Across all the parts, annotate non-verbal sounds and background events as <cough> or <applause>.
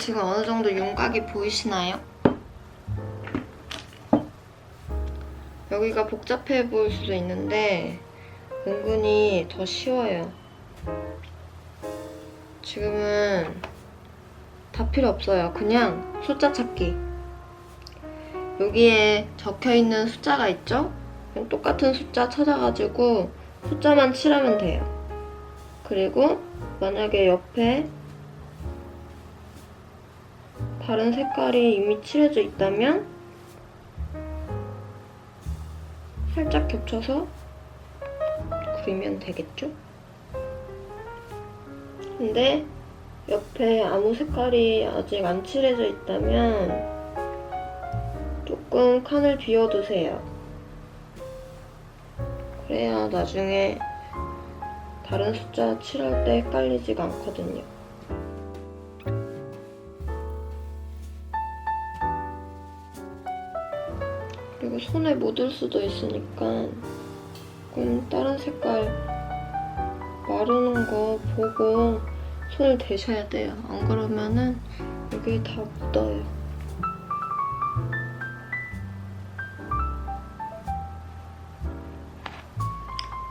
지금 어느 정도 윤곽이 보이시나요? 여기가 복잡해 보일 수도 있는데 은근히 더 쉬워요. 지금은 다 필요 없어요. 그냥 숫자 찾기. 여기에 적혀 있는 숫자가 있죠? 똑같은 숫자 찾아가지고 숫자만 칠하면 돼요. 그리고 만약에 옆에 다른 색깔이 이미 칠해져 있다면 살짝 겹쳐서 그리면 되겠죠? 근데 옆에 아무 색깔이 아직 안 칠해져 있다면 조금 칸을 비워두세요. 그래야 나중에 다른 숫자 칠할 때 헷갈리지가 않거든요. 손에 묻을 수도 있으니까 조금 다른 색깔 마르는 거 보고 손을 대셔야 돼요. 안 그러면은 여기 다 묻어요.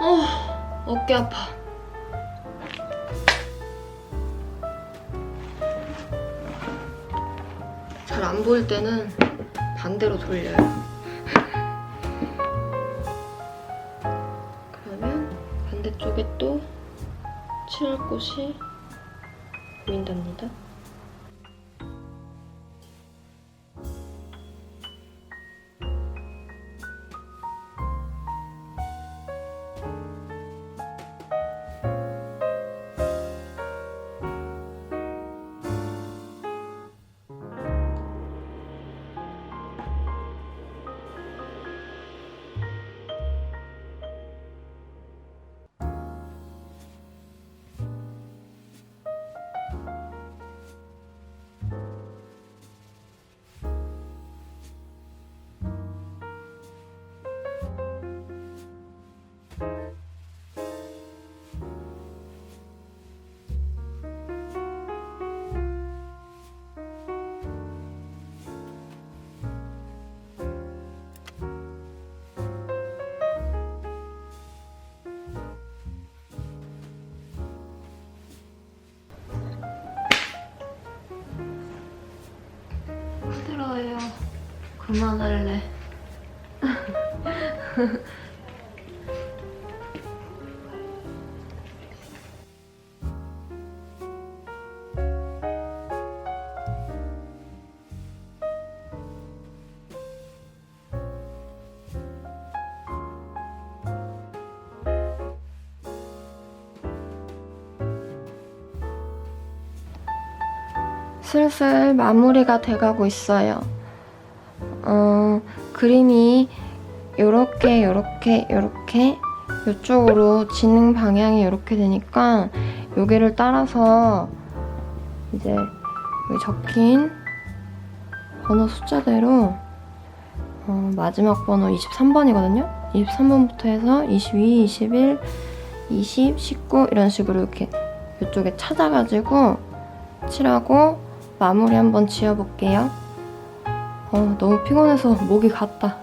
어, 어깨 아파. 잘 안 보일 때는 반대로 돌려요. 반대쪽에 또 칠할 곳이 보인답니다. 그만할래. 슬슬 마무리가 돼가고 있어요. 어, 그림이 요렇게, 요렇게, 요렇게 이쪽으로 지능 방향이 이렇게 되니까 여기를 따라서 이제 여기 적힌 번호 숫자대로 어, 마지막 번호 23번이거든요. 23번부터 해서 22, 21, 20, 19 이런 식으로 이렇게 이쪽에 찾아가지고 칠하고 마무리 한번 지어볼게요. 어, 너무 피곤해서 목이 갔다.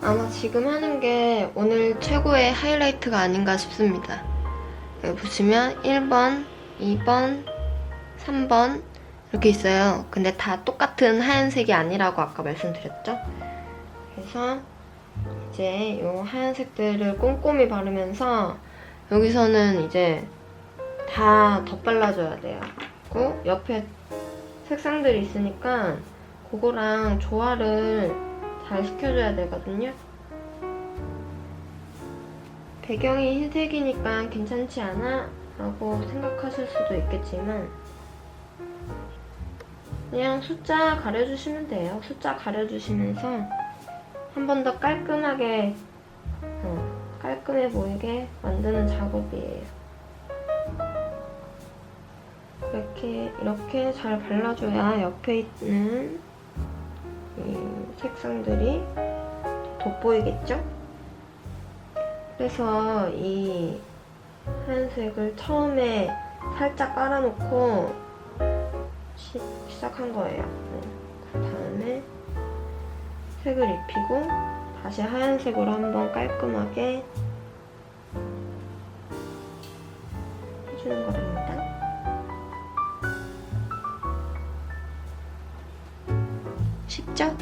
아마 지금 하는 게 오늘 최고의 하이라이트가 아닌가 싶습니다. 여기 보시면 1번, 2번, 3번 이렇게 있어요. 근데 다 똑같은 하얀색이 아니라고 아까 말씀드렸죠? 그래서 이제 이 하얀색들을 꼼꼼히 바르면서 여기서는 이제 다 덧발라줘야 돼요. 그리고 옆에 색상들이 있으니까 그거랑 조화를 잘 시켜줘야 되거든요. 배경이 흰색이니까 괜찮지 않아? 라고 생각하실 수도 있겠지만 그냥 숫자 가려주시면 돼요. 숫자 가려주시면서 한 번 더 깔끔하게 어, 깔끔 깔끔해 보이게 만드는 작업이에요. 이렇게 이렇게 잘 발라줘야 옆에 있는 이 색상들이 돋보이겠죠? 그래서 이 하얀색을 처음에 살짝 깔아놓고 시, 시작한 거예요. 그 다음에 색을 입히고 다시 하얀색으로 한번 깔끔하게 해주는 거랍니다. 쉽죠?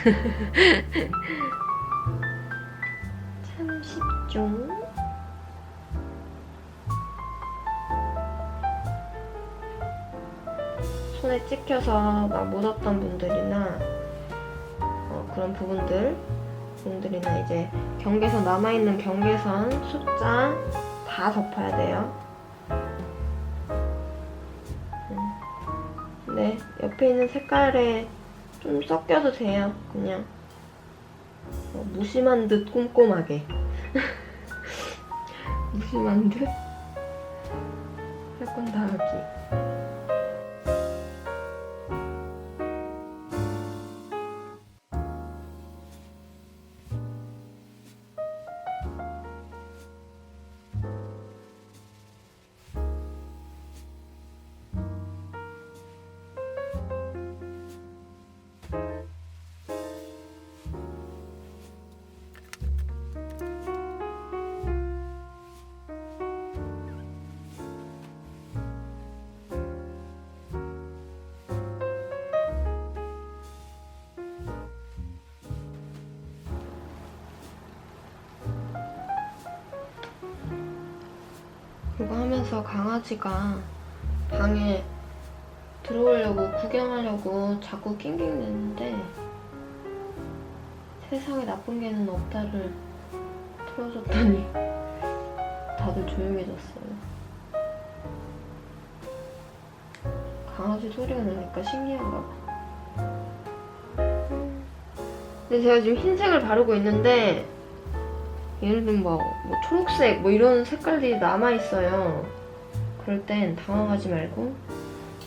<laughs> 참 쉽죠? 손에 찍혀서 막 묻었던 분들이나 어, 그런 부분들 분들이나 이제 경계선 남아있는 경계선 숫자 다 덮어야 돼요. 음. 네, 옆에 있는 색깔에 좀 섞여도 돼요. 그냥 어, 무심한 듯 꼼꼼하게 무심한 듯 할 건 다 하기. 이거 하면서 강아지가 방에 들어오려고 구경하려고 자꾸 낑낑대는데 세상에 나쁜 개는 없다를 틀어줬더니 다들 조용해졌어요. 강아지 소리가 나니까 신기한가 봐. 음. 근데 제가 지금 흰색을 바르고 있는데 예를 들면 뭐, 뭐 초록색 뭐 이런 색깔들이 남아있어요. 그럴 땐 당황하지 말고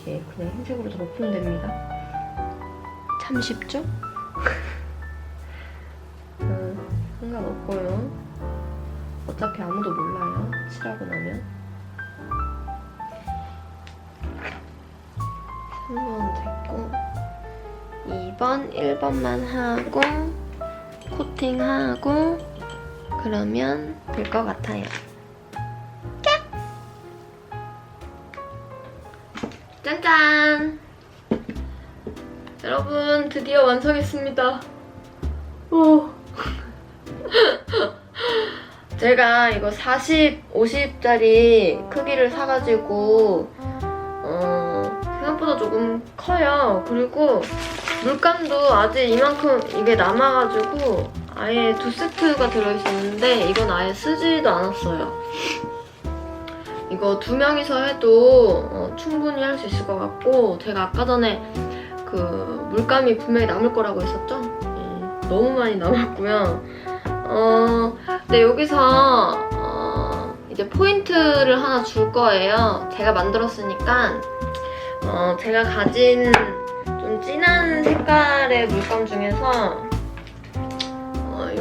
예, 그냥 흰색으로 덮으면 됩니다. 참 쉽죠? 음, <laughs> 상관없고요. 어차피 아무도 몰라요. 칠하고 나면. 3번 됐고 2번, 1번만 하고 코팅하고 그러면 될 것 같아요. 짠짠! 여러분, 드디어 완성했습니다. 오. <laughs> 제가 이거 40, 50짜리 크기를 사가지고, 어, 생각보다 조금 커요. 그리고 물감도 아직 이만큼 이게 남아가지고, 아예 두 세트가 들어있었는데 이건 아예 쓰지도 않았어요. 이거 두 명이서 해도 어, 충분히 할 수 있을 것 같고 제가 아까 전에 그 물감이 분명히 남을 거라고 했었죠? 예, 너무 많이 남았고요. 어, 근데 여기서 어, 이제 포인트를 하나 줄 거예요. 제가 만들었으니까 어, 제가 가진 좀 진한 색깔의 물감 중에서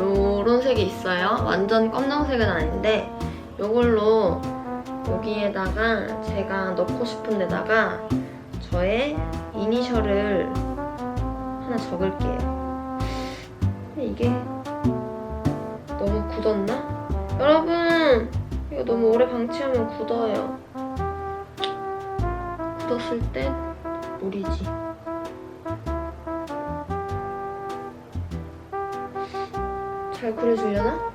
요런 색이 있어요. 완전 검정색은 아닌데 요걸로 여기에다가 제가 넣고 싶은 데다가 저의 이니셜을 하나 적을게요. 이게 너무 굳었나? 여러분 이거 너무 오래 방치하면 굳어요. 굳었을 땐 물이지. 잘 그려주려나?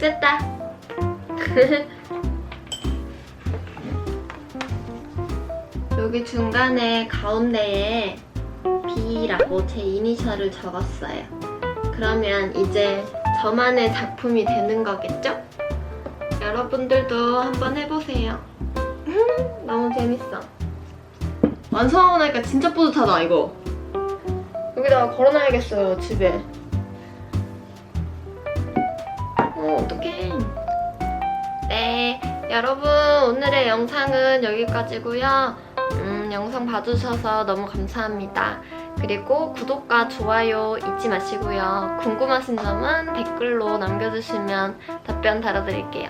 됐다. <laughs> 여기 중간에 가운데에 B라고 제 이니셜을 적었어요. 그러면 이제 저만의 작품이 되는 거겠죠? 여러분들도 한번 해보세요. <laughs> 너무 재밌어. 완성하고 나니까 진짜 뿌듯하다, 이거. 여기다가 걸어놔야겠어요, 집에. 어, 어떡해. 네, 여러분, 오늘의 영상은 여기까지고요 음, 영상 봐주셔서 너무 감사합니다. 그리고 구독과 좋아요 잊지 마시고요. 궁금하신 점은 댓글로 남겨주시면 답변 달아드릴게요.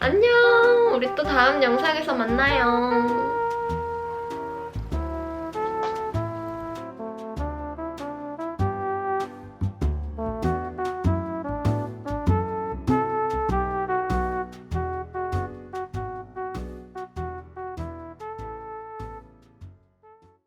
안녕! 우리 또 다음 영상에서 만나요.